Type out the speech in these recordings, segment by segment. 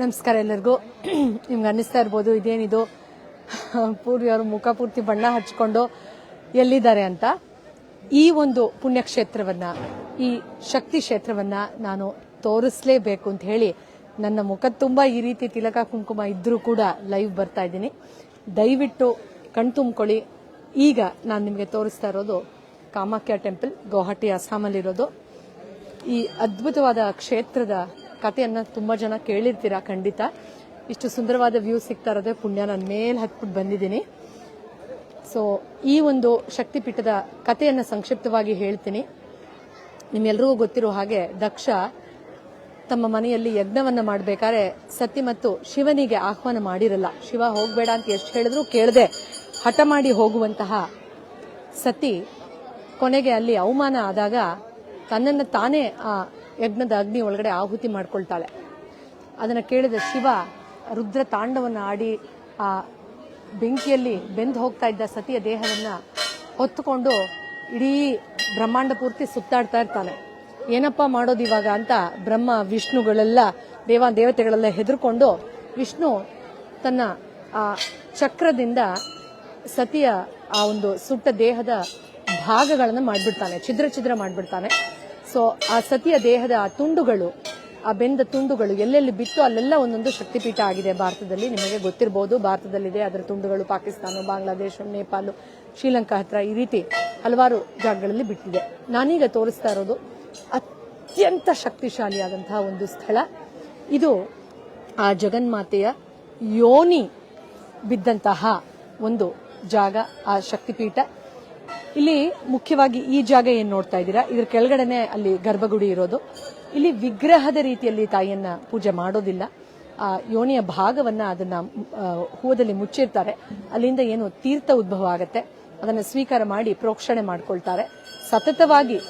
ನಮಸ್ಕಾರ ಎಲ್ಲರಿಗೂ. ನಿಮ್ಗೆ ಅನ್ನಿಸ್ತಾ ಇರ್ಬೋದು, ಇದೇನಿದು? ಪೂರ್ವಿ ಅವರು ಮುಖ ಪೂರ್ತಿ ಬಣ್ಣ ಹಚ್ಕೊಂಡು ಎಲ್ಲಿದ್ದಾರೆ ಅಂತ. ಈ ಒಂದು ಪುಣ್ಯಕ್ಷೇತ್ರವನ್ನ, ಈ ಶಕ್ತಿ ಕ್ಷೇತ್ರವನ್ನ ನಾನು ತೋರಿಸ್ಲೇಬೇಕು ಅಂತ ಹೇಳಿ ನನ್ನ ಮುಖ ತುಂಬಾ ಈ ರೀತಿ ತಿಲಕ ಕುಂಕುಮ ಇದ್ರೂ ಕೂಡ ಲೈವ್ ಬರ್ತಾ ಇದ್ದೀನಿ. ದಯವಿಟ್ಟು ಕಣ್ತುಂಬ್ಕೊಳ್ಳಿ ಈಗ ನಾನು ನಿಮಗೆ ತೋರಿಸ್ತಾ ಇರೋದು ಕಾಮಾಖ್ಯ ಟೆಂಪಲ್ ಗೌಹಾಟಿ ಅಸ್ಸಾಮಲ್ಲಿರೋದು ಈ ಅದ್ಭುತವಾದ ಕ್ಷೇತ್ರದ ಕಥೆಯನ್ನ ತುಂಬಾ ಜನ ಕೇಳಿರ್ತೀರಾ? ಖಂಡಿತ. ಇಷ್ಟು ಸುಂದರವಾದ ವ್ಯೂ ಸಿಗ್ತಾ ಇರೋದೇ ಪುಣ್ಯ. ನಾನು ಮೇಲೆ ಹತ್ಬಿಟ್ಟು ಬಂದಿದ್ದೀನಿ. ಸೊ ಈ ಒಂದು ಶಕ್ತಿಪೀಠದ ಕಥೆಯನ್ನ ಸಂಕ್ಷಿಪ್ತವಾಗಿ ಹೇಳ್ತೀನಿ. ನಿಮ್ಮೆಲ್ಲರಿಗೂ ಗೊತ್ತಿರೋ ಹಾಗೆ ದಕ್ಷ ತಮ್ಮ ಮನೆಯಲ್ಲಿ ಯಜ್ಞವನ್ನ ಮಾಡಬೇಕಾದ್ರೆ ಸತಿ ಮತ್ತು ಶಿವನಿಗೆ ಆಹ್ವಾನ ಮಾಡಿರಲ್ಲ. ಶಿವ ಹೋಗಬೇಡ ಅಂತ ಎಷ್ಟು ಹೇಳಿದ್ರು ಕೇಳದೆ ಹಠ ಮಾಡಿ ಹೋಗುವಂತಹ ಸತಿ ಕೊನೆಗೆ ಅಲ್ಲಿ ಅವಮಾನ ಆದಾಗ ತನ್ನನ್ನು ತಾನೇ ಆ ಯಜ್ಞದ ಅಗ್ನಿ ಒಳಗಡೆ ಆಹುತಿ ಮಾಡ್ಕೊಳ್ತಾಳೆ. ಅದನ್ನ ಕೇಳಿದ ಶಿವ ರುದ್ರ ತಾಂಡವನ್ನು ಆಡಿ ಆ ಬೆಂಕಿಯಲ್ಲಿ ಬೆಂದು ಹೋಗ್ತಾ ಇದ್ದ ಸತಿಯ ದೇಹವನ್ನ ಹೊತ್ತುಕೊಂಡು ಇಡೀ ಬ್ರಹ್ಮಾಂಡ ಪೂರ್ತಿ ಸುತ್ತಾಡ್ತಾ ಇರ್ತಾನೆ. ಏನಪ್ಪ ಮಾಡೋದು ಇವಾಗ ಅಂತ ಬ್ರಹ್ಮ, ವಿಷ್ಣುಗಳೆಲ್ಲ ದೇವ, ದೇವತೆಗಳೆಲ್ಲ ಹೆದರ್ಕೊಂಡು ವಿಷ್ಣು ತನ್ನ ಆ ಚಕ್ರದಿಂದ ಸತಿಯ ಆ ಒಂದು ಸುಟ್ಟ ದೇಹದ ಭಾಗಗಳನ್ನು ಮಾಡಿಬಿಡ್ತಾನೆ. ಛಿದ್ರ ಛಿದ್ರ ಮಾಡ್ಬಿಡ್ತಾನೆ. ಸೊ, ಆ ಸತಿಯ ದೇಹದ ಆ ತುಂಡುಗಳು, ಆ ಬೆಂದ ತುಂಡುಗಳು ಎಲ್ಲೆಲ್ಲಿ ಬಿತ್ತು ಅಲ್ಲೆಲ್ಲ ಒಂದೊಂದು ಶಕ್ತಿಪೀಠ ಆಗಿದೆ ಭಾರತದಲ್ಲಿ. ನಿಮಗೆ ಗೊತ್ತಿರಬಹುದು ಭಾರತದಲ್ಲಿದೆ. ಅದರ ತುಂಡುಗಳು ಪಾಕಿಸ್ತಾನ, ಬಾಂಗ್ಲಾದೇಶ, ನೇಪಾಳ, ಶ್ರೀಲಂಕಾ ಹತ್ರ ಈ ರೀತಿ ಹಲವಾರು ಜಾಗಗಳಲ್ಲಿ ಬಿಟ್ಟಿದೆ. ನಾನೀಗ ತೋರಿಸ್ತಾ ಇರೋದು ಅತ್ಯಂತ ಶಕ್ತಿಶಾಲಿಯಾದಂತಹ ಒಂದು ಸ್ಥಳ. ಇದು ಆ ಜಗನ್ಮಾತೆಯ ಯೋನಿ ಬಿದ್ದಂತಹ ಒಂದು ಜಾಗ, ಆ ಶಕ್ತಿಪೀಠ. ಇಲ್ಲಿ ಮುಖ್ಯವಾಗಿ ಈ ಜಾಗ ಏನ್ ನೋಡ್ತಾ ಇದ್ದೀರಾ? ಇದ್ರ ಕೆಳಗಡೆನೆ ಅಲ್ಲಿ ಗರ್ಭಗುಡಿ ಇರೋದು. ಇಲ್ಲಿ ವಿಗ್ರಹದ ರೀತಿಯಲ್ಲಿ ತಾಯಿಯನ್ನ ಪೂಜೆ ಮಾಡೋದಿಲ್ಲ. ಆ, ಯೋನಿಯ ಭಾಗವನ್ನ ಅದನ್ನ ಹೂವದಲ್ಲಿ ಮುಚ್ಚಿರ್ತಾರೆ. ಅಲ್ಲಿಂದ ಏನು ತೀರ್ಥ ಉದ್ಭವ ಆಗತ್ತೆ. ಅದನ್ನ ಸ್ವೀಕಾರ ಮಾಡಿ ಪ್ರೋಕ್ಷಣೆ ಮಾಡ್ಕೊಳ್ತಾರೆ. ಸತತವಾಗಿ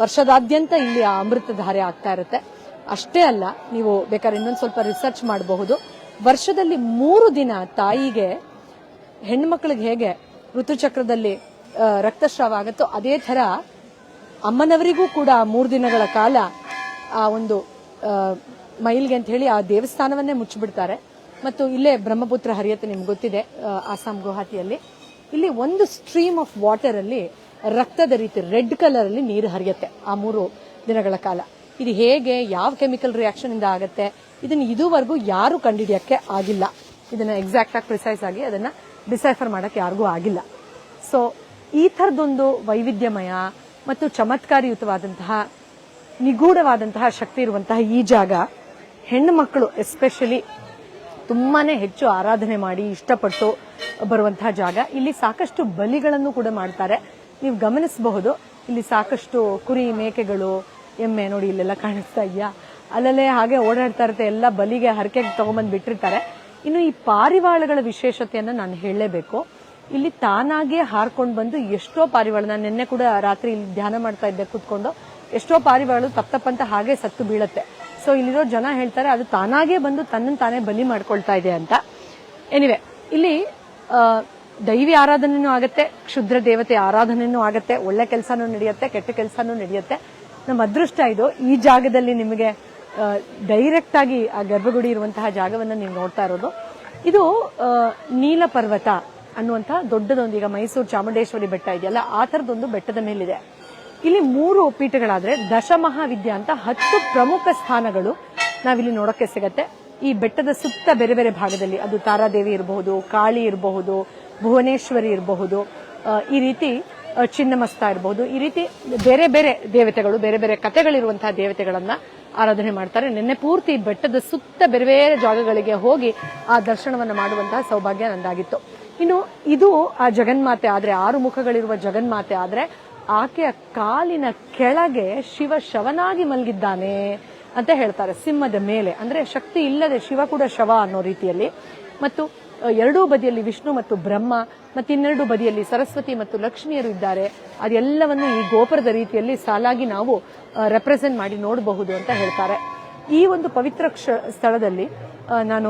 ವರ್ಷದಾದ್ಯಂತ ಇಲ್ಲಿ ಆ ಅಮೃತಧಾರೆ ಆಗ್ತಾ ಇರುತ್ತೆ. ಅಷ್ಟೇ ಅಲ್ಲ, ನೀವು ಬೇಕಾದ್ರೆ ಇನ್ನೊಂದು ಸ್ವಲ್ಪ ರಿಸರ್ಚ್ ಮಾಡಬಹುದು. ವರ್ಷದಲ್ಲಿ ಮೂರು ದಿನ ತಾಯಿಗೆ ಹೆಣ್ಮಕ್ಳಿಗೆ ಹೇಗೆ ಋತುಚಕ್ರದಲ್ಲಿ ರಕ್ತಸ್ರಾವ ಆಗುತ್ತೋ ಅದೇ ತರ ಅಮ್ಮನವರಿಗೂ ಕೂಡ ಮೂರು ದಿನಗಳ ಕಾಲ ಆ ಒಂದು ಮೈಲ್ಗೆ ಅಂತ ಹೇಳಿ ಆ ದೇವಸ್ಥಾನವನ್ನೇ ಮುಚ್ಚಿಬಿಡ್ತಾರೆ. ಮತ್ತು ಇಲ್ಲೇ ಬ್ರಹ್ಮಪುತ್ರ ಹರಿಯತ್ತೆ ನಿಮ್ಗೆ ಗೊತ್ತಿದೆ ಅಸ್ಸಾಂ ಗುವಾಹಟಿಯಲ್ಲಿ ಇಲ್ಲಿ ಒಂದು ಸ್ಟ್ರೀಮ್ ಆಫ್ ವಾಟರ್ ಅಲ್ಲಿ ರಕ್ತದ ರೀತಿ ರೆಡ್ ಕಲರ್ ಅಲ್ಲಿ ನೀರು ಹರಿಯತ್ತೆ ಆ ಮೂರು ದಿನಗಳ ಕಾಲ. ಇದು ಹೇಗೆ, ಯಾವ ಕೆಮಿಕಲ್ ರಿಯಾಕ್ಷನ್ ಇಂದ ಆಗುತ್ತೆ, ಇದನ್ನ ಇದುವರೆಗೂ ಯಾರು ಕಂಡುಹಿಡಿಯಕ್ಕೆ ಆಗಿಲ್ಲ. ಇದನ್ನ ಎಕ್ಸಾಕ್ಟ್ ಆಗಿ ಪ್ರಿಸೈಸ್ ಆಗಿ ಅದನ್ನ ಡಿಸೈಫರ್ ಮಾಡಕ್ಕೆ ಯಾರಿಗೂ ಆಗಿಲ್ಲ. ಸೊ ಈ ಥರದೊಂದು ವೈವಿಧ್ಯಮಯ ಮತ್ತು ಚಮತ್ಕಾರಿಯುತವಾದಂತಹ, ನಿಗೂಢವಾದಂತಹ ಶಕ್ತಿ ಇರುವಂತಹ ಈ ಜಾಗ ಹೆಣ್ಣು ಮಕ್ಕಳು ಎಸ್ಪೆಷಲಿ ತುಂಬಾನೇ ಹೆಚ್ಚು ಆರಾಧನೆ ಮಾಡಿ ಇಷ್ಟಪಟ್ಟು ಬರುವಂತಹ ಜಾಗ. ಇಲ್ಲಿ ಸಾಕಷ್ಟು ಬಲಿಗಳನ್ನು ಕೂಡ ಮಾಡ್ತಾರೆ. ನೀವು ಗಮನಿಸಬಹುದು, ಇಲ್ಲಿ ಸಾಕಷ್ಟು ಕುರಿ ಮೇಕೆಗಳು, ಎಮ್ಮೆ ನೋಡಿ ಇಲ್ಲೆಲ್ಲ ಕಾಣಿಸ್ತಾ ಇದೆಯಾ? ಅಲ್ಲಲ್ಲೇ ಹಾಗೆ ಓಡಾಡ್ತಾ ಇರುತ್ತೆ, ಎಲ್ಲ ಬಲಿಗೆ ಹರಕೆಗೆ ತಗೊಂಬಂದು ಬಿಟ್ಟಿರ್ತಾರೆ. ಇನ್ನು ಈ ಪಾರಿವಾಳಗಳ ವಿಶೇಷತೆಯನ್ನು ನಾನು ಹೇಳಲೇಬೇಕು. ಇಲ್ಲಿ ತಾನಾಗೆ ಹಾರ್ಕೊಂಡು ಬಂದು ಎಷ್ಟೋ ಪಾರಿವಾಳ ನಾನು ನಿನ್ನೆ ಕೂಡ ರಾತ್ರಿ ಇಲ್ಲಿ ಧ್ಯಾನ ಮಾಡ್ತಾ ಇದ್ದೆ ಕೂತ್ಕೊಂಡು. ಎಷ್ಟೋ ಪಾರಿವಾಳು ತಪ್ಪ ತಪ್ಪಂತ ಹಾಗೆ ಸತ್ತು ಬೀಳುತ್ತೆ. ಸೊ ಇಲ್ಲಿರೋ ಜನ ಹೇಳ್ತಾರೆ, ಅದು ತಾನಾಗೆ ಬಂದು ತನ್ನನ್ನು ತಾನೇ ಬಲಿ ಮಾಡ್ಕೊಳ್ತಾ ಇದೆ ಅಂತ. ಎನಿವೆ ಇಲ್ಲಿ ದೈವಿ ಆರಾಧನೆನೂ ಆಗುತ್ತೆ, ಕ್ಷುದ್ರ ದೇವತೆ ಆರಾಧನೆನೂ ಆಗತ್ತೆ, ಒಳ್ಳೆ ಕೆಲಸನೂ ನಡೆಯುತ್ತೆ, ಕೆಟ್ಟ ಕೆಲಸನೂ ನಡೆಯುತ್ತೆ. ನಮ್ಮ ಅದೃಷ್ಟ ಇದು, ಈ ಜಾಗದಲ್ಲಿ ನಿಮಗೆ ಡೈರೆಕ್ಟ್ ಆಗಿ ಆ ಗರ್ಭಗುಡಿ ಇರುವಂತಹ ಜಾಗವನ್ನು ನೀವು ನೋಡ್ತಾ ಇರೋದು. ಇದು ನೀಲ ಪರ್ವತ ಅನ್ನುವಂತಹ ದೊಡ್ಡದೊಂದು ಈಗ ಮೈಸೂರು ಚಾಮುಂಡೇಶ್ವರಿ ಬೆಟ್ಟ ಇದೆಯಲ್ಲ, ಆ ಥರದೊಂದು ಬೆಟ್ಟದ ಮೇಲಿದೆ. ಇಲ್ಲಿ ಮೂರು ಪೀಠಗಳಾದ್ರೆ ದಶಮಹಾವಿದ್ಯಾ ಅಂತ ಹತ್ತು ಪ್ರಮುಖ ಸ್ಥಾನಗಳು ನಾವಿಲ್ಲಿ ನೋಡಕ್ಕೆ ಸಿಗತ್ತೆ. ಈ ಬೆಟ್ಟದ ಸುತ್ತ ಬೇರೆ ಬೇರೆ ಭಾಗದಲ್ಲಿ ಅದು ತಾರಾದೇವಿ ಇರಬಹುದು, ಕಾಳಿ ಇರಬಹುದು, ಭುವನೇಶ್ವರಿ ಇರಬಹುದು ಈ ರೀತಿ ಚಿನ್ನಮಸ್ತ ಇರಬಹುದು. ಈ ರೀತಿ ಬೇರೆ ಬೇರೆ ದೇವತೆಗಳು, ಬೇರೆ ಬೇರೆ ಕಥೆಗಳಿರುವಂತಹ ದೇವತೆಗಳನ್ನ ಆರಾಧನೆ ಮಾಡ್ತಾರೆ. ನಿನ್ನೆ ಪೂರ್ತಿ ಬೆಟ್ಟದ ಸುತ್ತ ಬೇರೆ ಬೇರೆ ಜಾಗಗಳಿಗೆ ಹೋಗಿ ಆ ದರ್ಶನವನ್ನು ಮಾಡುವಂತಹ ಸೌಭಾಗ್ಯ ನಂದಾಗಿತ್ತು. ಇನ್ನು ಇದು ಆ ಜಗನ್ಮಾತೆ ಆದ್ರೆ, ಆರು ಮುಖಗಳಿರುವ ಜಗನ್ಮಾತೆ ಆದ್ರೆ, ಆಕೆಯ ಕಾಲಿನ ಕೆಳಗೆ ಶಿವ ಶವನಾಗಿ ಮಲಗಿದ್ದಾನೆ ಅಂತ ಹೇಳ್ತಾರೆ, ಸಿಂಹದ ಮೇಲೆ. ಅಂದ್ರೆ ಶಕ್ತಿ ಇಲ್ಲದೆ ಶಿವ ಕೂಡ ಶವ ಅನ್ನೋ ರೀತಿಯಲ್ಲಿ. ಮತ್ತು ಎರಡೂ ಬದಿಯಲ್ಲಿ ವಿಷ್ಣು ಮತ್ತು ಬ್ರಹ್ಮ, ಮತ್ತು ಇನ್ನೆರಡು ಬದಿಯಲ್ಲಿ ಸರಸ್ವತಿ ಮತ್ತು ಲಕ್ಷ್ಮಿಯರು ಇದ್ದಾರೆ. ಅದೆಲ್ಲವನ್ನು ಈ ಗೋಪುರದ ರೀತಿಯಲ್ಲಿ ಸಾಲಾಗಿ ನಾವು ರೆಪ್ರೆಸೆಂಟ್ ಮಾಡಿ ನೋಡಬಹುದು ಅಂತ ಹೇಳ್ತಾರೆ. ಈ ಒಂದು ಪವಿತ್ರ ಸ್ಥಳದಲ್ಲಿ ನಾನು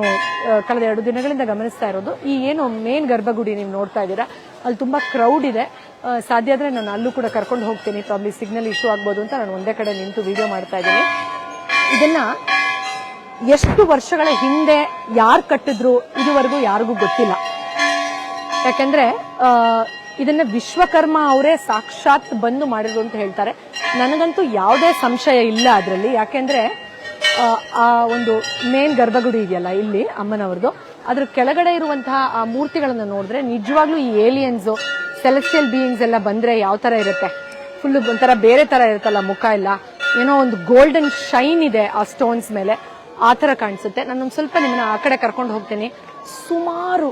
ಕಳೆದ ಎರಡು ದಿನಗಳಿಂದ ಗಮನಿಸ್ತಾ ಇರೋದು. ಈ ಏನು ಮೇನ್ ಗರ್ಭಗುಡಿ ನೀವು ನೋಡ್ತಾ ಇದ್ದೀರಾ, ಅಲ್ಲಿ ತುಂಬಾ ಕ್ರೌಡ್ ಇದೆ. ಸಾಧ್ಯ ಆದ್ರೆ ನಾನು ಅಲ್ಲೂ ಕೂಡ ಕರ್ಕೊಂಡು ಹೋಗ್ತೀನಿ. ಪ್ರಾಬ್ಲಿ ಸಿಗ್ನಲ್ ಇಶ್ಯೂ ಆಗ್ಬೋದು ಅಂತ ನಾನು ಒಂದೇ ಕಡೆ ನಿಂತು ವಿಡಿಯೋ ಮಾಡ್ತಾ ಇದ್ದೀನಿ. ಇದನ್ನ ಎಷ್ಟು ವರ್ಷಗಳ ಹಿಂದೆ ಯಾರು ಕಟ್ಟಿದ್ರು, ಇದುವರೆಗೂ ಯಾರಿಗೂ ಗೊತ್ತಿಲ್ಲ. ಯಾಕಂದ್ರೆ ಇದನ್ನ ವಿಶ್ವಕರ್ಮ ಅವರೇ ಸಾಕ್ಷಾತ್ ಬಂದು ಮಾಡಿದ್ರು ಅಂತ ಹೇಳ್ತಾರೆ. ನನಗಂತೂ ಯಾವುದೇ ಸಂಶಯ ಇಲ್ಲ ಅದರಲ್ಲಿ. ಯಾಕೆಂದ್ರೆ ಆ, ಒಂದು ಮೇನ್ ಗರ್ಭಗುಡಿ ಇದೆಯಲ್ಲ ಇಲ್ಲಿ ಅಮ್ಮನವ್ರದ್ದು. ಅದ್ರ ಕೆಳಗಡೆ ಇರುವಂತಹ ಆ ಮೂರ್ತಿಗಳನ್ನ ನೋಡಿದ್ರೆ ನಿಜವಾಗ್ಲೂ ಈ ಏಲಿಯನ್ಸ್ ಸೆಲೆಸ್ಟಿಯಲ್ ಬೀಯಿಂಗ್ಸ್ ಎಲ್ಲ ಬಂದ್ರೆ ಯಾವ ತರ ಇರುತ್ತೆ? ಫುಲ್ ಒಂಥರ ಬೇರೆ ತರ ಇರುತ್ತಲ್ಲ ಮುಖ ಎಲ್ಲ. ಏನೋ ಒಂದು ಗೋಲ್ಡನ್ ಶೈನ್ ಇದೆ ಆ ಸ್ಟೋನ್ಸ್ ಮೇಲೆ. ಆ ತರ ಕಾಣಿಸುತ್ತೆ. ನಾನೊಂದು ಸ್ವಲ್ಪ ನಿಮ್ಮನ್ನ ಆ ಕಡೆ ಕರ್ಕೊಂಡು ಹೋಗ್ತೀನಿ. ಸುಮಾರು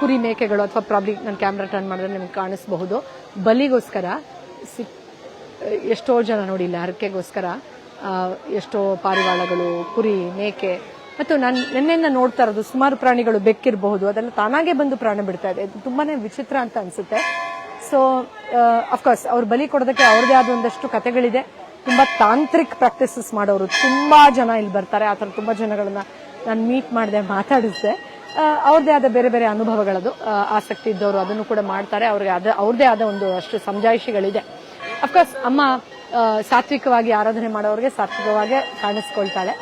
ಕುರಿ ಮೇಕೆಗಳು ಅಥವಾ ಪ್ರಾಬ್ಲಿ ನಾನು ಕ್ಯಾಮ್ರಾ ಟರ್ನ್ ಮಾಡಿದ್ರೆ ನಿಮ್ಗೆ ಕಾಣಿಸ್ಬಹುದು. ಬಲಿಗೋಸ್ಕರ ಸಿ ಎಷ್ಟೋ ಜನ ನೋಡಿ ಇಲ್ಲಿ ಹರಕೆಗೋಸ್ಕರ ಎಷ್ಟೋ ಪಾರಿವಾಳಗಳು, ಕುರಿ, ಮೇಕೆ, ಮತ್ತು ನಾನು, ನಿನ್ನೆಯಿಂದ ನೋಡ್ತಾ ಇರೋದು ಸುಮಾರು ಪ್ರಾಣಿಗಳು ಬೆಕ್ಕಿರಬಹುದು, ಅದೆಲ್ಲ ತಾನಾಗೆ ಬಂದು ಪ್ರಾಣ ಬಿಡ್ತಾ ಇದೆ. ತುಂಬಾನೇ ವಿಚಿತ್ರ ಅಂತ ಅನ್ಸುತ್ತೆ. ಸೊ ಅಫ್ಕೋರ್ಸ್ ಅವ್ರು ಬಲಿ ಕೊಡೋದಕ್ಕೆ ಅವ್ರದೇ ಆದ ಒಂದಷ್ಟು ಕತೆಗಳಿದೆ ತುಂಬಾ ತಾಂತ್ರಿಕ್ ಪ್ರಾಕ್ಟೀಸಸ್ ಮಾಡೋರು ತುಂಬಾ ಜನ ಇಲ್ಲಿ ಬರ್ತಾರೆ. ಆ ಥರ ತುಂಬಾ ಜನಗಳನ್ನ ನಾನು ಮೀಟ್ ಮಾಡಿದೆ, ಮಾತಾಡಿಸಿದೆ. ಅವ್ರದೇ ಆದ ಬೇರೆ ಬೇರೆ ಅನುಭವಗಳದು ಆಸಕ್ತಿ ಇದ್ದವರು ಅದನ್ನು ಕೂಡ ಮಾಡ್ತಾರೆ. ಅವ್ರಿಗೆ ಅದ ಅವ್ರದೇ ಆದ ಒಂದು ಅಷ್ಟು ಸಮಜಾಯಿಷಿಗಳಿದೆ. ಅಫ್ಕೋರ್ಸ್ ಅಮ್ಮ ಸಾತ್ವಿಕವಾಗಿ ಆರಾಧನೆ ಮಾಡೋರಿಗೆ ಸಾತ್ವಿಕವಾಗಿ ಕಾಣಿಸ್ಕೊಳ್ತಾಳೆ.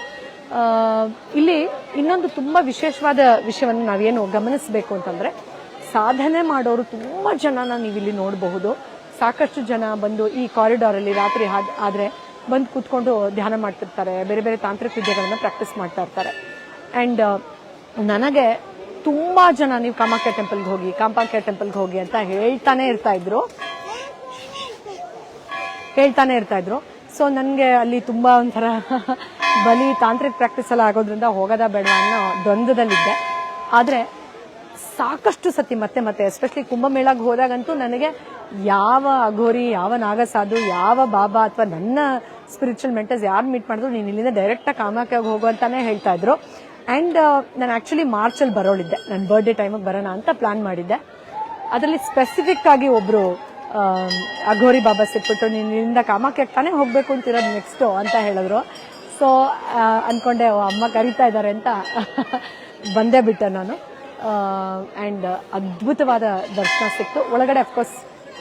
ಇಲ್ಲಿ ಇನ್ನೊಂದು ತುಂಬ ವಿಶೇಷವಾದ ವಿಷಯವನ್ನು ನಾವೇನು ಗಮನಿಸಬೇಕು ಅಂತಂದ್ರೆ, ಸಾಧನೆ ಮಾಡೋರು ತುಂಬ ಜನನ ನೀವು ಇಲ್ಲಿ ನೋಡಬಹುದು. ಸಾಕಷ್ಟು ಜನ ಬಂದು ಈ ಕಾರಿಡಾರ್ ಅಲ್ಲಿ ರಾತ್ರಿ ಆದರೆ ಬಂದು ಕೂತ್ಕೊಂಡು ಧ್ಯಾನ ಮಾಡ್ತಿರ್ತಾರೆ, ಬೇರೆ ಬೇರೆ ತಾಂತ್ರಿಕ ವಿದ್ಯೆಗಳನ್ನ ಪ್ರಾಕ್ಟೀಸ್ ಮಾಡ್ತಾ ಇರ್ತಾರೆ. ಅಂಡ್ ನನಗೆ ತುಂಬಾ ಜನ ನೀವು ಕಾಮಾಖ್ಯ ಟೆಂಪಲ್ಗೆ ಹೋಗಿ, ಕಾಮಾಖ್ಯ ಟೆಂಪಲ್ಗೆ ಹೋಗಿ ಅಂತ ಹೇಳ್ತಾನೆ ಇರ್ತಾ ಇದ್ರು. ಹೇಳ್ತಾನೆ ಇರ್ತಾ ಇದ್ರು. ಸೊ ನನಗೆ ಅಲ್ಲಿ ತುಂಬಾ ಒಂಥರ ಬಲಿ ತಾಂತ್ರಿಕ ಪ್ರಾಕ್ಟೀಸ್ ಎಲ್ಲ ಆಗೋದ್ರಿಂದ ಹೋಗೋದ ಬೇಡ ಅನ್ನೋ ದ್ವಂದ್ವದಲ್ಲಿದ್ದೆ. ಆದ್ರೆ ಸಾಕಷ್ಟು ಸತಿ ಮತ್ತೆ ಮತ್ತೆ ಎಸ್ಪೆಷಲಿ ಕುಂಭಮೇಳಕ್ಕೆ ಹೋದಾಗಂತೂ ನನಗೆ ಯಾವ ಅಘೋರಿ ಯಾವ ನಾಗಸಾಧು ಯಾವ ಬಾಬಾ ಅಥವಾ ನನ್ನ ಸ್ಪಿರಿಚುವಲ್ ಮೆಂಟರ್ಸ್ ಯಾರು ಮೀಟ್ ಮಾಡಿದ್ರು ನೀನು ಇಲ್ಲಿಂದ ಡೈರೆಕ್ಟಾಗಿ ಕಾಮಾಖ್ಯಾಗ ಹೋಗು ಅಂತಾನೆ ಹೇಳ್ತಾ ಇದ್ರು. ಅಂಡ್ ನಾನು ಆಕ್ಚುಲಿ ಮಾರ್ಚಲ್ಲಿ ಬರೋಳಿದ್ದೆ. ನನ್ನ ಬರ್ಡೇ ಟೈಮಿಗೆ ಬರೋಣ ಅಂತ ಪ್ಲಾನ್ ಮಾಡಿದ್ದೆ. ಅದರಲ್ಲಿ ಸ್ಪೆಸಿಫಿಕ್ ಆಗಿ ಆಮ್, ಅಘೋರಿ ಬಾಬಾ ಸಿಕ್ಬಿಟ್ಟು ನೀನು ಇಲ್ಲಿಂದ ಕಾಮಾಖ್ಯಕ್ಕೆ ತಾನೇ ಹೋಗಬೇಕು ಅಂತಿರೋದು ನೆಕ್ಸ್ಟು ಅಂತ ಹೇಳಿದ್ರು. ಸೊ ಅಂದ್ಕೊಂಡೆ ಅಮ್ಮ ಕರಿತಾ ಇದ್ದಾರೆ ಅಂತ ಬಂದೇ ಬಿಟ್ಟೆ ನಾನು. ಆ್ಯಂಡ್ ಅದ್ಭುತವಾದ ದರ್ಶನ ಸಿಕ್ತು. ಒಳಗಡೆ ಅಫ್ಕೋರ್ಸ್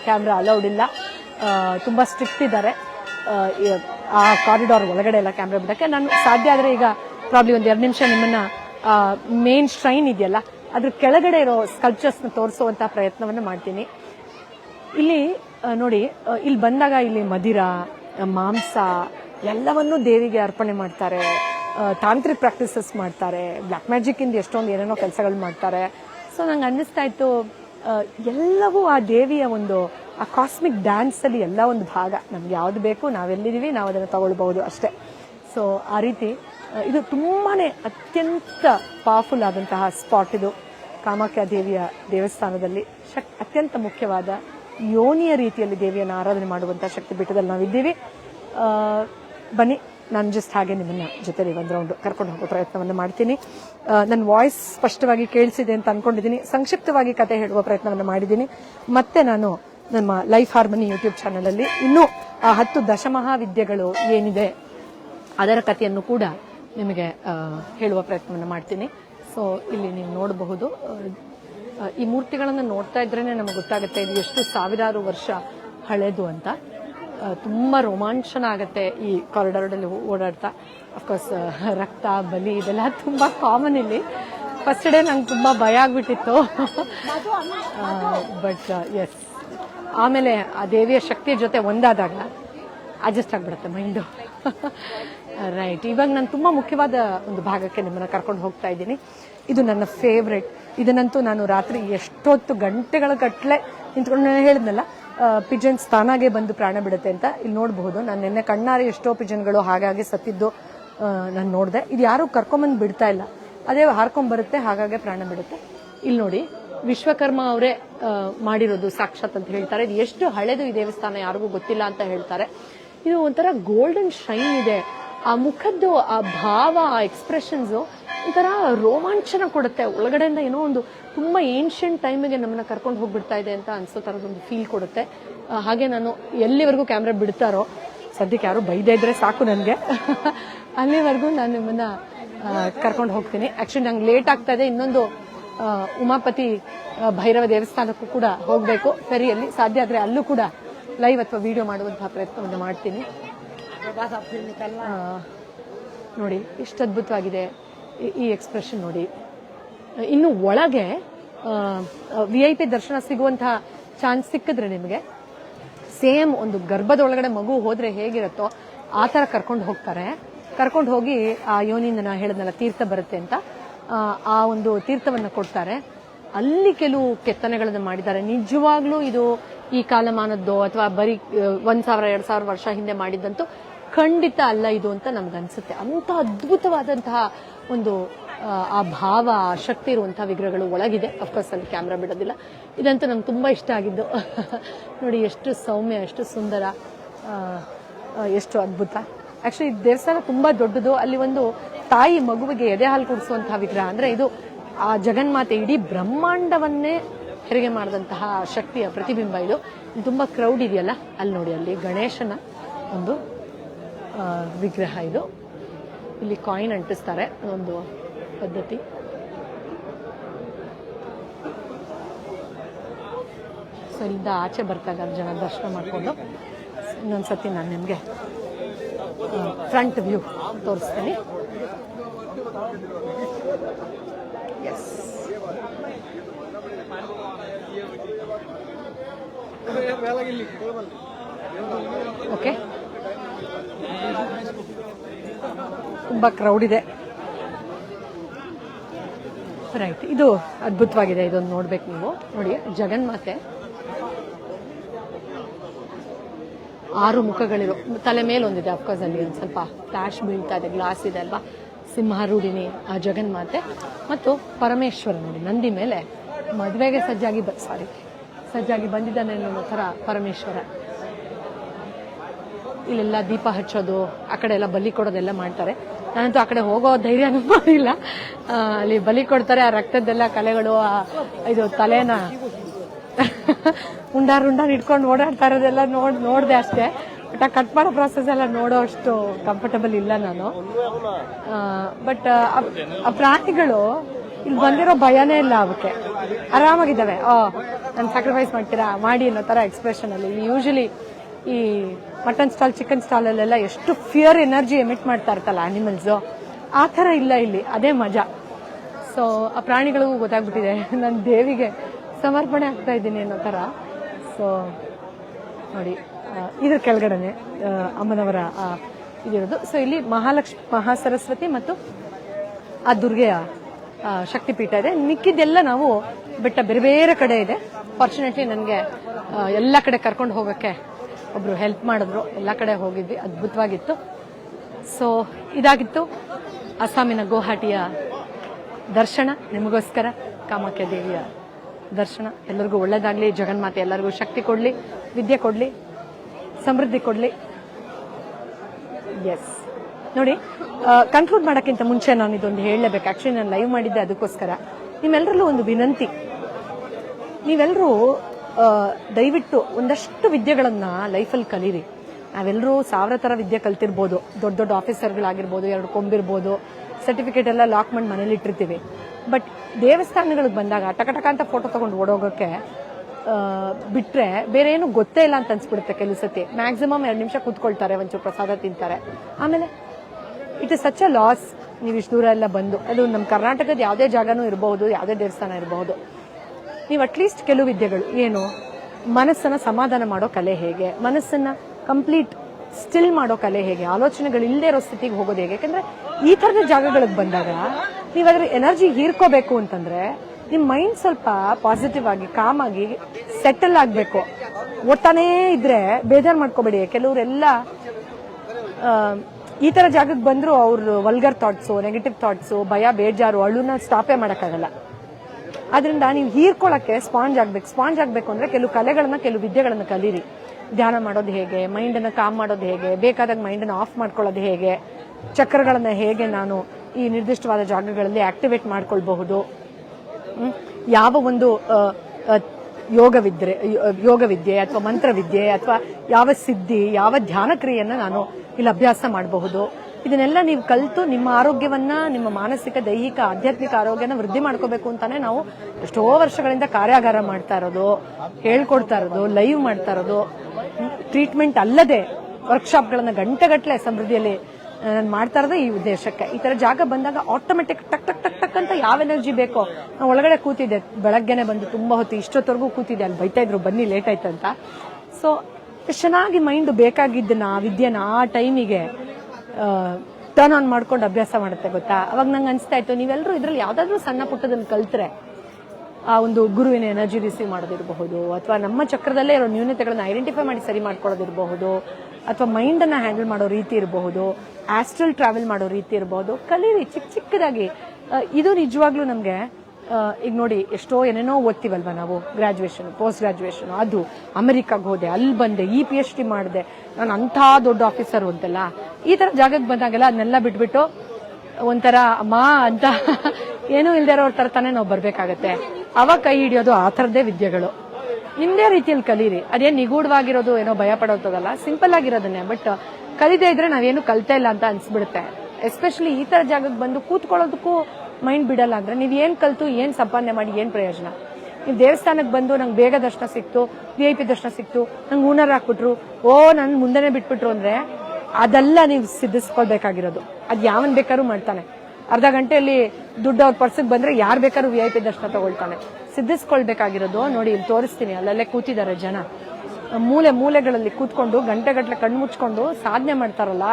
ಕ್ಯಾಮ್ರಾ ಅಲೌಡ್ ಇಲ್ಲ. ತುಂಬ ಸ್ಟ್ರಿಕ್ಟ್ ಇದ್ದಾರೆ. ಆ, ಕಾರಿಡಾರ್ ಒಳಗಡೆ ಎಲ್ಲ ಕ್ಯಾಮ್ರಾ ಬಿಡೋಕ್ಕೆ. ನಾನು ಸಾಧ್ಯ ಆದರೆ ಈಗ ಪ್ರಾಬ್ಲಿ ಒಂದು ಎರಡು ನಿಮಿಷ ನಿಮ್ಮನ್ನು ಮೇನ್ ಶ್ರೈನ್ ಇದೆಯಲ್ಲ ಅದ್ರ ಕೆಳಗಡೆ ಇರೋ ಸ್ಕಲ್ಪ್ಚರ್ಸ್ನ ತೋರಿಸುವಂಥ ಪ್ರಯತ್ನವನ್ನು ಮಾಡ್ತೀನಿ. ಇಲ್ಲಿ ನೋಡಿ ಇಲ್ಲಿ ಬಂದಾಗ ಇಲ್ಲಿ ಮದಿರ, ಮಾಂಸ, ಎಲ್ಲವನ್ನು ದೇವಿಗೆ ಅರ್ಪಣೆ ಮಾಡ್ತಾರೆ. ತಾಂತ್ರಿಕ ಪ್ರಾಕ್ಟೀಸಸ್ ಮಾಡ್ತಾರೆ. ಬ್ಲ್ಯಾಕ್ ಮ್ಯಾಜಿಕ್ ಇಂದ ಎಷ್ಟೊಂದು ಏನೇನೋ ಕೆಲಸಗಳು ಮಾಡ್ತಾರೆ. ಸೊ ನಂಗೆ ಅನ್ನಿಸ್ತಾ ಇತ್ತು ಎಲ್ಲವೂ ಆ ದೇವಿಯ ಒಂದು, ಆ ಕಾಸ್ಮಿಕ್ ಡ್ಯಾನ್ಸ್ ಅಲ್ಲಿ ಎಲ್ಲ ಒಂದು ಭಾಗ. ನಮ್ಗೆ ಯಾವ್ದು ಬೇಕು ನಾವೆಲ್ಲಿದ್ದೀವಿ ನಾವು ಅದನ್ನು ತಗೊಳ್ಬಹುದು ಅಷ್ಟೇ. ಸೊ ಆ ರೀತಿ ಇದು ತುಂಬಾನೇ ಅತ್ಯಂತ ಪವರ್ಫುಲ್ ಆದಂತಹ ಸ್ಪಾಟ್ ಇದು. ಕಾಮಾಖ್ಯ ದೇವಿಯ ದೇವಸ್ಥಾನದಲ್ಲಿ. ಶಕ್, ಅತ್ಯಂತ ಮುಖ್ಯವಾದ ಯೋನಿಯ ರೀತಿಯಲ್ಲಿ ದೇವಿಯನ್ನು ಆರಾಧನೆ ಮಾಡುವಂತಹ ಶಕ್ತಿ ಪೀಠದಲ್ಲಿ ನಾವಿದ್ದೀವಿ. ಬನ್ನಿ, ನಾನು ಜಸ್ಟ್ ಹಾಗೆ ನಿಮ್ಮನ್ನ ಜೊತೆಲಿ ಒಂದು ರೌಂಡ್ ಕರ್ಕೊಂಡು ಹೋಗೋ ಪ್ರಯತ್ನವನ್ನು ಮಾಡ್ತೀನಿ. ನನ್ನ ವಾಯ್ಸ್ ಸ್ಪಷ್ಟವಾಗಿ ಕೇಳಿಸಿದೆ ಅಂತ ಅನ್ಕೊಂಡಿದ್ದೀನಿ. ಸಂಕ್ಷಿಪ್ತವಾಗಿ ಕತೆ ಹೇಳುವ ಪ್ರಯತ್ನವನ್ನು ಮಾಡಿದ್ದೀನಿ. ಮತ್ತೆ ನಾನು ನಮ್ಮ ಲೈಫ್ ಹಾರ್ಮನಿ ಯೂಟ್ಯೂಬ್ ಚಾನಲಲ್ಲಿ ಇನ್ನೂ ಆ ಹತ್ತು ದಶಮಹಾವಿದ್ಯೆಗಳು ಏನಿದೆ, ಅದರ ಕಥೆಯನ್ನು ಕೂಡ ನಿಮಗೆ ಹೇಳುವ ಪ್ರಯತ್ನವನ್ನು ಮಾಡ್ತೀನಿ. ಸೊ ಇಲ್ಲಿ ನೀವು ನೋಡಬಹುದು ಈ ಮೂರ್ತಿಗಳನ್ನು ನೋಡ್ತಾ ಇದ್ರೇ ನಮಗೆ ಗೊತ್ತಾಗುತ್ತೆ ಇದು ಎಷ್ಟು ಸಾವಿರಾರು ವರ್ಷ ಹಳೆದು ಅಂತ. ತುಂಬ ರೋಮಾಂಚನ ಆಗುತ್ತೆ ಈ ಕಾರಿಡಾರ್ಡಲ್ಲಿ ಓಡಾಡ್ತಾ. ಅಫ್ಕೋರ್ಸ್ ರಕ್ತ, ಬಲಿ ಇದೆಲ್ಲ ತುಂಬಾ ಕಾಮನ್ ಇಲ್ಲಿ. ಫಸ್ಟ್ ಡೇ ನಂಗೆ ತುಂಬಾ ಭಯ ಆಗ್ಬಿಟ್ಟಿತ್ತು. ಬಟ್ ಎಸ್ ಆಮೇಲೆ ಆ ದೇವಿಯ ಶಕ್ತಿಯ ಜೊತೆ ಒಂದಾದಾಗ ಅಡ್ಜಸ್ಟ್ ಆಗ್ಬಿಡುತ್ತೆ ಮೈಂಡು ರೈಟ್ ಇವಾಗ ನಾನು ತುಂಬಾ ಮುಖ್ಯವಾದ ಒಂದು ಭಾಗಕ್ಕೆ ನಿಮ್ಮನ್ನ ಕರ್ಕೊಂಡು ಹೋಗ್ತಾ ಇದ್ದೀನಿ. ಇದು ನನ್ನ ಫೇವ್ರೆಟ್ ಇದನ್ನಂತೂ ನಾನು ರಾತ್ರಿ ಎಷ್ಟೊತ್ತು ಗಂಟೆಗಳ ಗಟ್ಟಲೆ ನಿಂತ್ಕೊಂಡು ನಾನು ಹೇಳಿದ್ನಲ್ಲ ಪಿಜನ್ ತಾನಾಗೆ ಬಂದು ಪ್ರಾಣ ಬಿಡುತ್ತೆ ಅಂತ ಇಲ್ಲಿ ನೋಡಬಹುದು. ನಾನು ನಿನ್ನೆ ಕಣ್ಣಾರೆ ಎಷ್ಟೋ ಪಿಜನ್ಗಳು ಹಾಗಾಗಿ ಸತ್ತಿದ್ದು ನಾನು ನೋಡಿದೆ. ಇದು ಯಾರು ಕರ್ಕೊಂಬಂದು ಬಿಡ್ತಾ ಇಲ್ಲ. ಅದೇ ಹಾರ್ಕೊಂಬರುತ್ತೆ ಹಾಗಾಗಿ ಪ್ರಾಣ ಬಿಡುತ್ತೆ. ಇಲ್ಲಿ ನೋಡಿ, ವಿಶ್ವಕರ್ಮ ಅವರೇ ಮಾಡಿರೋದು ಸಾಕ್ಷಾತ್ ಅಂತ ಹೇಳ್ತಾರೆ. ಇದು ಎಷ್ಟು ಹಳೆದು ಈ ದೇವಸ್ಥಾನ ಯಾರಿಗೂ ಗೊತ್ತಿಲ್ಲ ಅಂತ ಹೇಳ್ತಾರೆ. ಇದು ಒಂಥರ ಗೋಲ್ಡನ್ ಶೈನ್ ಇದೆ. ಆ ಮುಖದ್ದು, ಆ ಭಾವ, ಆ ಎಕ್ಸ್ಪ್ರೆಷನ್ಸ್ ಒಂಥರ ರೋಮಾಂಚನ ಕೊಡುತ್ತೆ. ಒಳಗಡೆಯಿಂದ ಏನೋ ಒಂದು ತುಂಬ ಏನ್ಷಿಯಂಟ್ ಟೈಮಿಗೆ ನಮ್ಮನ್ನ ಕರ್ಕೊಂಡು ಹೋಗಿಬಿಡ್ತಾ ಇದೆ ಅಂತ ಅನ್ಸೋ ಥರದೊಂದು ಫೀಲ್ ಕೊಡುತ್ತೆ. ಹಾಗೆ ನಾನು ಎಲ್ಲಿವರೆಗೂ ಕ್ಯಾಮ್ರಾ ಬಿಡ್ತಾರೋ ಸದ್ಯಕ್ಕೆ ಯಾರು ಬೈದೇ ಇದ್ರೆ ಸಾಕು ನನಗೆ. ಅಲ್ಲಿವರೆಗೂ ನಾನು ನಿಮ್ಮನ್ನು ಕರ್ಕೊಂಡು ಹೋಗ್ತೀನಿ. ಆ್ಯಕ್ಚುಲಿ ನಂಗೆ ಲೇಟ್ ಆಗ್ತಾ ಇದೆ. ಇನ್ನೊಂದು ಉಮಾಪತಿ ಭೈರವ ದೇವಸ್ಥಾನಕ್ಕೂ ಕೂಡ ಹೋಗಬೇಕು. ಫೆರಿಯಲ್ಲಿ ಸಾಧ್ಯ ಆದರೆ ಅಲ್ಲೂ ಕೂಡ ಲೈವ್ ಅಥವಾ ವಿಡಿಯೋ ಮಾಡುವಂತಹ ಪ್ರಯತ್ನವನ್ನು ಮಾಡ್ತೀನಿ. ನೋಡಿ ಎಷ್ಟು ಅದ್ಭುತವಾಗಿದೆ. ಈ- ಎಕ್ಸ್ಪ್ರೆಷನ್ ನೋಡಿ. ಇನ್ನು ಒಳಗೆ ವಿ ಐ ಪಿ ದರ್ಶನ ಸಿಗುವಂತಹ ಚಾನ್ಸ್ ಸಿಕ್ಕಿದ್ರೆ ನಿಮಗೆ ಸೇಮ್ ಒಂದು ಗರ್ಭದೊಳಗಡೆ ಮಗು ಹೋದ್ರೆ ಹೇಗಿರುತ್ತೋ ಆ ಥರ ಕರ್ಕೊಂಡು ಹೋಗ್ತಾರೆ. ಕರ್ಕೊಂಡು ಹೋಗಿ ಆ ಯೋನಿಂದ ನಾ ಹೇಳಿದ್ನಲ್ಲ ತೀರ್ಥ ಬರುತ್ತೆ ಅಂತ ಆ, ಒಂದು ತೀರ್ಥವನ್ನ ಕೊಡ್ತಾರೆ. ಅಲ್ಲಿ ಕೆಲವು ಕೆತ್ತನೆಗಳನ್ನು ಮಾಡಿದ್ದಾರೆ. ನಿಜವಾಗ್ಲೂ ಇದು ಈ ಕಾಲಮಾನದ್ದು ಅಥವಾ ಬರೀ ಒಂದು ಸಾವಿರ ಎರಡು ಸಾವಿರ ವರ್ಷ ಹಿಂದೆ ಮಾಡಿದ್ದಂತೂ ಖಂಡಿತ ಅಲ್ಲ ಇದು ಅಂತ ನಮ್ಗನ್ಸುತ್ತೆ. ಅಂತ ಅದ್ಭುತವಾದಂತಹ ಒಂದು ಆ, ಭಾವ ಆ ಶಕ್ತಿ ಇರುವಂಥ ವಿಗ್ರಹಗಳು ಒಳಗಿದೆ. ಅಫ್ಕೋರ್ಸ್ ಅಲ್ಲಿ ಕ್ಯಾಮ್ರಾ ಬಿಡೋದಿಲ್ಲ. ಇದಂತೂ ನಂಗೆ ತುಂಬ ಇಷ್ಟ ಆಗಿದ್ದು. ನೋಡಿ ಎಷ್ಟು ಸೌಮ್ಯ ಎಷ್ಟು ಸುಂದರ ಎಷ್ಟು ಅದ್ಭುತ. ಆಕ್ಚುಲಿ ದೇವಸ್ಥಾನ ತುಂಬ ದೊಡ್ಡದು. ಅಲ್ಲಿ ಒಂದು ತಾಯಿ ಮಗುವಿಗೆ ಎದೆ ಹಾಲು ಕುಡಿಸುವಂತಹ ವಿಗ್ರಹ. ಅಂದರೆ ಇದು ಆ ಜಗನ್ಮಾತೆ ಇಡೀ ಬ್ರಹ್ಮಾಂಡವನ್ನೇ ಹೆರಿಗೆ ಮಾಡಿದಂತಹ ಶಕ್ತಿಯ ಪ್ರತಿಬಿಂಬ ಇದು. ತುಂಬಾ ಕ್ರೌಡ್ ಇದೆಯಲ್ಲ? ಅಲ್ಲಿ ನೋಡಿ ಅಲ್ಲಿ ಗಣೇಶನ ಒಂದು ವಿಗ್ರಹ ಇದು. ಇಲ್ಲಿ ಕಾಯಿನ್ ಅಂಟಿಸ್ತಾರೆ ಒಂದು ಪದ್ಧತಿ. ಸೊ ಇಲ್ಲಿಂದ ಆಚೆ ಬರ್ತಾಗ ಜನ, ದರ್ಶನ ಮಾಡಿಕೊಂಡು. ಇನ್ನೊಂದ್ಸತಿ ನಾನು ನಿಮಗೆ ಫ್ರಂಟ್ ವ್ಯೂ ತೋರಿಸ್ತೀನಿ. ಎಸ್ ಓಕೆ ತುಂಬ ಕ್ರೌಡ್ ಇದೆ. ರೈಟ್ ಇದು ಅದ್ಭುತವಾಗಿದೆ, ಇದೊಂದು ನೋಡ್ಬೇಕು ನೀವು. ನೋಡಿ ಜಗನ್ಮಾತೆ ಆರು ಮುಖಗಳಿರೋ ತಲೆ ಮೇಲೆ ಒಂದಿದೆ ಅಫ್ಕೋರ್ಸ್ ಅಲ್ಲಿ ಒಂದು ಸ್ವಲ್ಪ ಫ್ಲಾಶ್ ಬೀಳ್ತಾ ಇದೆ ಗ್ಲಾಸ್ ಇದೆ ಅಲ್ವಾ? ಸಿಂಹಾರೂಢಿನಿ ಆ ಜಗನ್ಮಾತೆ ಮತ್ತು ಪರಮೇಶ್ವರ ನೋಡಿ, ನಂದಿ ಮೇಲೆ ಮದುವೆಗೆ ಸಜ್ಜಾಗಿ ಸಾರಿ ಸಜ್ಜಾಗಿ ಬಂದಿದ್ದಾನೆ ಅನ್ನೋ ಥರ ಪರಮೇಶ್ವರ. ಇಲ್ಲೆಲ್ಲ ದೀಪ ಹಚ್ಚೋದು, ಆ ಕಡೆ ಎಲ್ಲ ಬಲಿ ಕೊಡೋದೆಲ್ಲ ಮಾಡ್ತಾರೆ. ನಾನಂತೂ ಆ ಕಡೆ ಹೋಗೋ ಧೈರ್ಯನೂ ಮಾಡಿಲ್ಲ ಅಲ್ಲಿ ಬಲಿ ಕೊಡ್ತಾರೆ, ಆ ರಕ್ತದ್ದೆಲ್ಲ ಕಲೆಗಳು, ಆ, ಇದು ತಲೆನ ಉಂಡಾರ್ ಉಂಡಾರ್ ಇಟ್ಕೊಂಡು ಓಡಾಡ್ತಾ ಇರೋದೆಲ್ಲ ನೋಡ್, ನೋಡಿದೆ ಅಷ್ಟೇ. ಬಟ್ ಆ ಕಟ್ ಮಾಡೋ ಪ್ರಾಸೆಸ್ ಎಲ್ಲ ನೋಡೋ ಅಷ್ಟು ಕಂಫರ್ಟಬಲ್ ಇಲ್ಲ ನಾನು. ಬಟ್ ಆ ಪ್ರಾಣಿಗಳು ಇಲ್ಲಿ ಬಂದಿರೋ ಭಯನೇ ಇಲ್ಲ ಅವಕ್ಕೆ ಆರಾಮಾಗಿದ್ದಾವೆ. ಆ ನಾನು ಸ್ಯಾಕ್ರಿಫೈಸ್ ಮಾಡ್ತೀರಾ? ಮಾಡಿ ಅನ್ನೋ ತರ ಎಕ್ಸ್ಪ್ರೆಷನಲ್ಲಿ ಯೂಶಲಿ ಈ ಮಟನ್ ಸ್ಟಾಲ್ ಚಿಕನ್ ಸ್ಟಾಲ್ ಅಲ್ಲೆಲ್ಲ ಎಷ್ಟು ಫಿಯರ್ ಎನರ್ಜಿ ಎಮಿಟ್ ಮಾಡ್ತಾ ಇರ್ತಲ್ಲ ಅನಿಮಲ್ಸ್ ಆ ಥರ ಇಲ್ಲ ಇಲ್ಲಿ. ಅದೇ ಮಜಾ. ಸೊ ಆ ಪ್ರಾಣಿಗಳಿಗೂ ಗೊತ್ತಾಗ್ಬಿಟ್ಟಿದೆ. ನಾನು ದೇವಿಗೆ ಸಮರ್ಪಣೆ ಆಗ್ತಾ ಇದ್ದೀನಿ ಅನ್ನೋ ಥರ. ಸೊ ನೋಡಿ ಇದ್ರ ಕೆಳಗಡೆನೆ ಅಮ್ಮನವರ ಇದಿರೋದು ಸೊ ಇಲ್ಲಿ ಮಹಾಲಕ್ಷ್ಮಿ, ಮಹಾಸರಸ್ವತಿ ಮತ್ತು ಆ ದುರ್ಗೆಯ ಶಕ್ತಿಪೀಠ ಇದೆ. ಮಿಕ್ಕಿದ್ದೆಲ್ಲ ನಾವು ಬೆಟ್ಟ ಬೇರೆ ಬೇರೆ ಕಡೆ ಇದೆ. ಫಾರ್ಚುನೇಟ್ಲಿ ನನಗೆ ಎಲ್ಲ ಕಡೆ ಕರ್ಕೊಂಡು ಹೋಗೋಕ್ಕೆ ಒಬ್ರು ಹೆಲ್ಪ್ ಮಾಡಿದ್ರು, ಎಲ್ಲ ಕಡೆ ಹೋಗಿದ್ವಿ, ಅದ್ಭುತವಾಗಿತ್ತು. ಸೊ ಇದಾಗಿತ್ತು ಅಸ್ಸಾಮಿನ ಗುವಾಹಟಿಯ ದರ್ಶನ, ನಿಮಗೋಸ್ಕರ ಕಾಮಾಖ್ಯ ದೇವಿಯ ದರ್ಶನ. ಎಲ್ಲರಿಗೂ ಒಳ್ಳೇದಾಗಲಿ, ಜಗನ್ಮಾತೆ ಎಲ್ಲರಿಗೂ ಶಕ್ತಿ ಕೊಡಲಿ, ವಿದ್ಯೆ ಕೊಡಲಿ, ಸಮೃದ್ಧಿ ಕೊಡಲಿ. ಎಸ್ ನೋಡಿ ಕನ್ಕ್ಲೂಡ್ ಮಾಡೋಕ್ಕಿಂತ ಮುಂಚೆ ನಾನು ಇದೊಂದು ಹೇಳಲೇಬೇಕು. ಆ್ಯಕ್ಚುಲಿ ನಾನು ಲೈವ್ ಮಾಡಿದ್ದೆ ಅದಕ್ಕೋಸ್ಕರ. ನಿಮ್ಮೆಲ್ಲರಲ್ಲೂ ಒಂದು ವಿನಂತಿ. ನೀವೆಲ್ಲರೂ ದಯವಿಟ್ಟು ಒಂದಷ್ಟು ವಿದ್ಯೆಗಳನ್ನು ಲೈಫಲ್ಲಿ ಕಲೀರಿ. ನಾವೆಲ್ಲರೂ ಸಾವಿರ ಥರ ವಿದ್ಯೆ ಕಲ್ತಿರ್ಬೋದು. ದೊಡ್ಡ ದೊಡ್ಡ ಆಫೀಸರ್ಗಳಾಗಿರ್ಬೋದು, ಎರಡು ಕೊಂಬಿರ್ಬೋದು, ಸರ್ಟಿಫಿಕೇಟ್ ಎಲ್ಲ ಲಾಕ್ ಮಾಡಿ ಮನೇಲಿ ಇಟ್ಟಿರ್ತೀವಿ. ಬಟ್ ದೇವಸ್ಥಾನಗಳಿಗೆ ಬಂದಾಗ ಟಕಟಕ ಅಂತ ಫೋಟೋ ತಗೊಂಡು ಓಡೋಗೋಕ್ಕೆ ಬಿಟ್ಟರೆ ಬೇರೆ ಏನು ಗೊತ್ತೇ ಇಲ್ಲ ಅಂತ ಅನ್ಸ್ಬಿಡುತ್ತೆ ಕೆಲವು ಸತಿ. ಮ್ಯಾಕ್ಸಿಮಮ್ ಎರಡು ನಿಮಿಷ ಕೂತ್ಕೊಳ್ತಾರೆ, ಒಂಚೂರು ಪ್ರಸಾದ ತಿಂತಾರೆ. ಆಮೇಲೆ it is such a loss ನೀವು ಇಷ್ಟು ದೂರ ಎಲ್ಲ ಬಂದು, ಅದು ನಮ್ಮ ಕರ್ನಾಟಕದ ಯಾವುದೇ ಜಾಗನೂ ಇರಬಹುದು ಯಾವುದೇ ದೇವಸ್ಥಾನ ಇರಬಹುದು ನೀವು ಅಟ್ಲೀಸ್ಟ್ ಕೆಲವು ವಿದ್ಯೆಗಳು, ಏನು, ಮನಸ್ಸನ್ನು ಸಮಾಧಾನ ಮಾಡೋ ಕಲೆ ಹೇಗೆ? ಮನಸ್ಸನ್ನು ಕಂಪ್ಲೀಟ್ ಸ್ಟಿಲ್ ಮಾಡೋ ಕಲೆ ಹೇಗೆ? ಆಲೋಚನೆಗಳು ಇಲ್ಲದೆ ಇರೋ ಸ್ಥಿತಿಗೆ ಹೋಗೋದು ಹೇಗೆ? ಯಾಕಂದರೆ ಈ ಥರದ ಜಾಗಗಳಿಗೆ ಬಂದಾಗ ನೀವು ಅದರ ಎನರ್ಜಿ ಹೀರ್ಕೋಬೇಕು ಅಂತಂದರೆ ನಿಮ್ಮ ಮೈಂಡ್ ಸ್ವಲ್ಪ ಪಾಸಿಟಿವ್ ಆಗಿ ಕಾಮ್ ಆಗಿ ಸೆಟಲ್ ಆಗಬೇಕು. ಒಟ್ಟಾನೇ ಇದ್ರೆ ಬೇಜಾರು ಮಾಡ್ಕೋಬೇಡಿ. ಕೆಲವರೆಲ್ಲ ಈ ತರ ಜಾಗಕ್ಕೆ ಬಂದ್ರು ಅವ್ರ ವಲ್ಗರ್ ಥಾಟ್ಸು ನೆಗೆಟಿವ್ ಥಾಟ್ಸು ಭಯ, ಬೇಜಾರು, ಅಳುನ ಸ್ಟಾಪೇ ಮಾಡೋಕ್ಕಾಗಲ್ಲ. ಆದ್ರಿಂದ ನೀವು ಹೀರ್ಕೊಳ್ಳೋಕ್ಕೆ ಸ್ಪಾಂಜ್ ಆಗ್ಬೇಕು. ಸ್ಪಾಂಜ್ ಆಗಬೇಕು ಅಂದ್ರೆ ಕೆಲವು ಕಲೆಗಳನ್ನ ಕೆಲವು ವಿದ್ಯೆಗಳನ್ನು ಕಲೀರಿ. ಧ್ಯಾನ ಮಾಡೋದು ಹೇಗೆ? ಮೈಂಡ್ ಅನ್ನ ಕಾಮ್ ಮಾಡೋದು ಹೇಗೆ? ಬೇಕಾದಾಗ ಮೈಂಡ್ ಅನ್ನ ಆಫ್ ಮಾಡ್ಕೊಳ್ಳೋದು ಹೇಗೆ? ಚಕ್ರಗಳನ್ನು ಹೇಗೆ ನಾನು ಈ ನಿರ್ದಿಷ್ಟವಾದ ಜಾಗಗಳಲ್ಲಿ ಆಕ್ಟಿವೇಟ್ ಮಾಡ್ಕೊಳ್ಬಹುದು? ಯಾವ ಒಂದು ಯೋಗವಿದ್ರೆ ಆ, ಯೋಗ ವಿದ್ಯೆ ಯೋಗ ವಿದ್ಯೆ ಅಥವಾ ಮಂತ್ರವಿದ್ಯೆ ಅಥವಾ ಯಾವ ಸಿದ್ಧಿ ಯಾವ ಧ್ಯಾನ ಕ್ರಿಯೆಯನ್ನು ನಾನು ಇಲ್ಲಿ ಅಭ್ಯಾಸ ಮಾಡಬಹುದು? ಇದನ್ನೆಲ್ಲ ನೀವು ಕಲಿತು ನಿಮ್ಮ ಆರೋಗ್ಯವನ್ನ, ನಿಮ್ಮ ಮಾನಸಿಕ, ದೈಹಿಕ, ಆಧ್ಯಾತ್ಮಿಕ ಆರೋಗ್ಯನ ವೃದ್ಧಿ ಮಾಡ್ಕೋಬೇಕು ಅಂತಾನೆ ನಾವು ಎಷ್ಟೋ ವರ್ಷಗಳಿಂದ ಕಾರ್ಯಾಗಾರ ಮಾಡ್ತಾ ಇರೋದು, ಹೇಳ್ಕೊಡ್ತಾ ಇರೋದು ಲೈವ್ ಮಾಡ್ತಾ ಇರೋದು. ಟ್ರೀಟ್ಮೆಂಟ್ ಅಲ್ಲದೆ ವರ್ಕ್ಶಾಪ್ಗಳನ್ನ ಗಂಟೆಗಟ್ಟಲೆ ಸಮೃದ್ಧಿಯಲ್ಲಿ ನಾನು ಮಾಡ್ತಾ ಇರೋದು ಈ ಉದ್ದೇಶಕ್ಕೆ. ಈ ತರ ಜಾಗ ಬಂದಾಗ ಆಟೋಮೆಟಿಕ್ ಟಕ್ ಟಕ್ ಟಕ್ ಟಕ್ ಅಂತ ಯಾವ ಎನರ್ಜಿ ಬೇಕೋ ನಾವು ಒಳಗಡೆ ಕೂತಿದ್ದೆ ಬೆಳಗ್ಗೆನೆ ಬಂದು ತುಂಬಾ ಹೊತ್ತು, ಇಷ್ಟೊತ್ತವರೆಗೂ ಕೂತಿದ್ದೆ ಅಲ್ಲಿ ಬೈತಾ ಇದ್ರು, ಬನ್ನಿ ಲೇಟ್ ಆಯ್ತು ಅಂತ. ಸೊ ಚೆನ್ನಾಗಿ ಮೈಂಡ್ ಬೇಕಾಗಿದ್ದನ್ನ ವಿದ್ಯೆನ ಆ ಟೈಮಿಗೆ ಟರ್ನ್ ಆನ್ ಮಾಡ್ಕೊಂಡು ಅಭ್ಯಾಸ ಮಾಡುತ್ತೆ ಗೊತ್ತಾ? ಅವಾಗ ನಂಗೆ ಅನಿಸ್ತಾ ಇತ್ತು ನೀವೆಲ್ಲರೂ ಇದ್ರಲ್ಲಿ ಯಾವುದಾದ್ರೂ ಸಣ್ಣ ಪುಟ್ಟದನ್ನು ಕಲ್ತ್ರೆ ಆ ಒಂದು ಗುರುವಿನ ಎನರ್ಜಿ ರಿಸೀವ್ ಮಾಡೋದಿರಬಹುದು, ಅಥವಾ ನಮ್ಮ ಚಕ್ರದಲ್ಲೇ ಇರೋ ನ್ಯೂನತೆಗಳನ್ನ ಐಡೆಂಟಿಫೈ ಮಾಡಿ ಸರಿ ಮಾಡ್ಕೊಳ್ಳೋದಿರಬಹುದು, ಅಥವಾ ಮೈಂಡ್ ಅನ್ನ ಹ್ಯಾಂಡಲ್ ಮಾಡೋ ರೀತಿ ಇರಬಹುದು ಆಸ್ಟ್ರಲ್ ಟ್ರಾವೆಲ್ ಮಾಡೋ ರೀತಿ ಇರಬಹುದು, ಕಲೀರಿ ಚಿಕ್ಕ ಚಿಕ್ಕದಾಗಿ. ಇದು ನಿಜವಾಗ್ಲೂ ನಮಗೆ ಈಗ ನೋಡಿ, ಎಷ್ಟೋ ಏನೇನೋ ಓದ್ತೀವಲ್ವ ನಾವು? ಗ್ರಾಜುಯೇಷನ್ ಪೋಸ್ಟ್ ಗ್ರಾಜುಯೇಷನ್ ಅದು. ಅಮೆರಿಕಾಗೆ ಹೋದೆ, ಅಲ್ಲಿ ಬಂದೆ, ಈ ಪಿ ಎಚ್ ಡಿ ಮಾಡಿದೆ. ನಾನು ಅಂಥ ದೊಡ್ಡ ಆಫೀಸರ್ ಅಂತಲ್ಲ ಈ ತರ ಜಾಗಕ್ಕೆ ಬಂದಾಗೆಲ್ಲ ಅದನ್ನೆಲ್ಲ ಬಿಟ್ಬಿಟ್ಟು ಒಂಥರ, ಅಮ್ಮ, ಅಂತ. ಏನೂ ಇಲ್ದೇ ಇರೋ ತರ ತಾನೇ ನಾವು ಬರಬೇಕಾಗತ್ತೆ. ಅವಾಗ ಕೈ ಹಿಡಿಯೋದು ಆ ಥರದ್ದೇ ವಿದ್ಯೆಗಳು. ನಿಮ್ದೇ ರೀತಿಯಲ್ಲಿ ಕಲೀರಿ. ಅದೇ ನಿಗೂಢವಾಗಿರೋದು ಏನೋ ಭಯ ಪಡೋದಲ್ಲ ಸಿಂಪಲ್ ಆಗಿರೋದನ್ನೇ ಬಟ್ ಕಲಿದೇ ಇದ್ರೆ ನಾವೇನು ಕಲ್ತಾ ಇಲ್ಲ ಅಂತ ಅನ್ಸ್ಬಿಡುತ್ತೆ. ಎಸ್ಪೆಷಲಿ ಈ ತರ ಜಾಗಕ್ಕೆ ಬಂದು ಕೂತ್ಕೊಳ್ಳೋದಕ್ಕೂ ಮೈಂಡ್ ಬಿಡಲ್ಲ ಅಂದ್ರೆ ನೀವ್ ಏನ್ ಕಲ್ತು, ಏನ್ ಸಂಪಾದನೆ ಮಾಡಿ, ಏನ್ ಪ್ರಯೋಜನ? ನೀವು ದೇವಸ್ಥಾನಕ್ಕೆ ಬಂದು ನಂಗೆ ಬೇಗ ದರ್ಶನ ಸಿಕ್ತು ವಿ ಐ ಪಿ ದರ್ಶನ ಸಿಕ್ತು, ನಂಗೆ ಹೂನರ್ ಹಾಕ್ಬಿಟ್ರು, ಓ ನನ್ನ ಮುಂದೆನೇ ಬಿಟ್ಬಿಟ್ರು ಅಂದ್ರೆ ಅದೆಲ್ಲ ನೀವು ಸಿದ್ಧಿಸ್ಕೊಳ್ಬೇಕಾಗಿರೋದು. ಅದು ಯಾವನ್ ಬೇಕಾದ್ರೂ ಮಾಡ್ತಾನೆ. ಅರ್ಧ ಗಂಟೆಯಲ್ಲಿ ದುಡ್ಡು ಅವ್ರ ಪರ್ಸಿಗೆ ಬಂದ್ರೆ ಯಾರು ಬೇಕಾದ್ರೂ ವಿ ಐ ಪಿ ದರ್ಶನ ತಗೊಳ್ತಾನೆ. ಸಿದ್ಧಿಸ್ಕೊಳ್ಬೇಕಾಗಿರೋದು, ನೋಡಿ ಇಲ್ಲಿ ತೋರಿಸ್ತೀನಿ, ಅಲ್ಲಲ್ಲೇ ಕೂತಿದ್ದಾರೆ ಜನ. ಮೂಲೆ ಮೂಲೆಗಳಲ್ಲಿ ಕೂತ್ಕೊಂಡು ಗಂಟೆಗಟ್ಟಲೆ ಕಣ್ಣು ಮುಚ್ಕೊಂಡು ಸಾಧನೆ ಮಾಡ್ತಾರಲ್ಲ,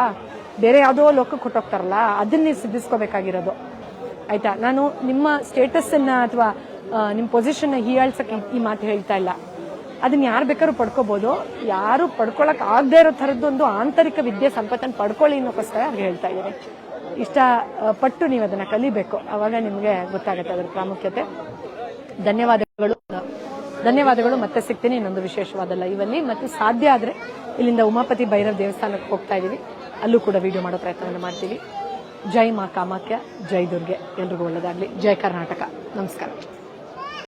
ಬೇರೆ ಯಾವುದೋ ಲೋಕಕ್ಕೆ ಹೊಟ್ಟೋಗ್ತಾರಲ್ಲ ಅದನ್ನ ನೀವು ಸಿದ್ಧಿಸ್ಕೋಬೇಕಾಗಿರೋದು. ಆಯ್ತಾ? ನಾನು ನಿಮ್ಮ ಸ್ಟೇಟಸ್ ಅನ್ನ ಅಥವಾ ನಿಮ್ಮ ಪೊಸಿಷನ್ ಹೀಯಾಳ್ಸಕ್ ಈ- ಮಾತು ಹೇಳ್ತಾ ಇಲ್ಲ. ಅದನ್ನ ಯಾರು ಬೇಕಾದ್ರೂ ಪಡ್ಕೋಬಹುದು ಯಾರು ಪಡ್ಕೊಳಕ್ ಆಗದೇ ಇರೋ ಥರದ್ದು ಒಂದು ಆಂತರಿಕ ವಿದ್ಯೆ ಸಂಪತ್ತನ್ನು ಪಡ್ಕೊಳ್ಳಿ ಅನ್ನೋಕ್ಕೋಸ್ಕರ ಅವ್ರು ಹೇಳ್ತಾ ಇದ್ದೀನಿ ಇಷ್ಟ ಪಟ್ಟು ನೀವು ಅದನ್ನ ಕಲಿಬೇಕು. ಅವಾಗ ನಿಮಗೆ ಗೊತ್ತಾಗುತ್ತೆ ಅದರ ಪ್ರಾಮುಖ್ಯತೆ. ಧನ್ಯವಾದಗಳು. ಧನ್ಯವಾದಗಳು. ಮತ್ತೆ ಸಿಗ್ತೀನಿ. ಇನ್ನೊಂದು ವಿಶೇಷವಾದ ಲೈವಲ್ಲಿ ಮತ್ತು ಸಾಧ್ಯ ಆದ್ರೆ ಇಲ್ಲಿಂದ ಉಮಾಪತಿ ಭೈರವ್ ದೇವಸ್ಥಾನಕ್ಕೆ ಹೋಗ್ತಾ ಇದ್ದೀವಿ ಅಲ್ಲೂ ಕೂಡ ವಿಡಿಯೋ ಮಾಡೋ ಪ್ರಯತ್ನವನ್ನು ಮಾಡ್ತೀವಿ. ಜೈ ಮಾ ಕಾಮಾಖ್ಯ ಜೈ ದುರ್ಗೆ. ಎಲ್ರಿಗೂ ಒಳ್ಳೆಯದಾಗಲಿ ಜೈ ಕರ್ನಾಟಕ. ನಮಸ್ಕಾರ.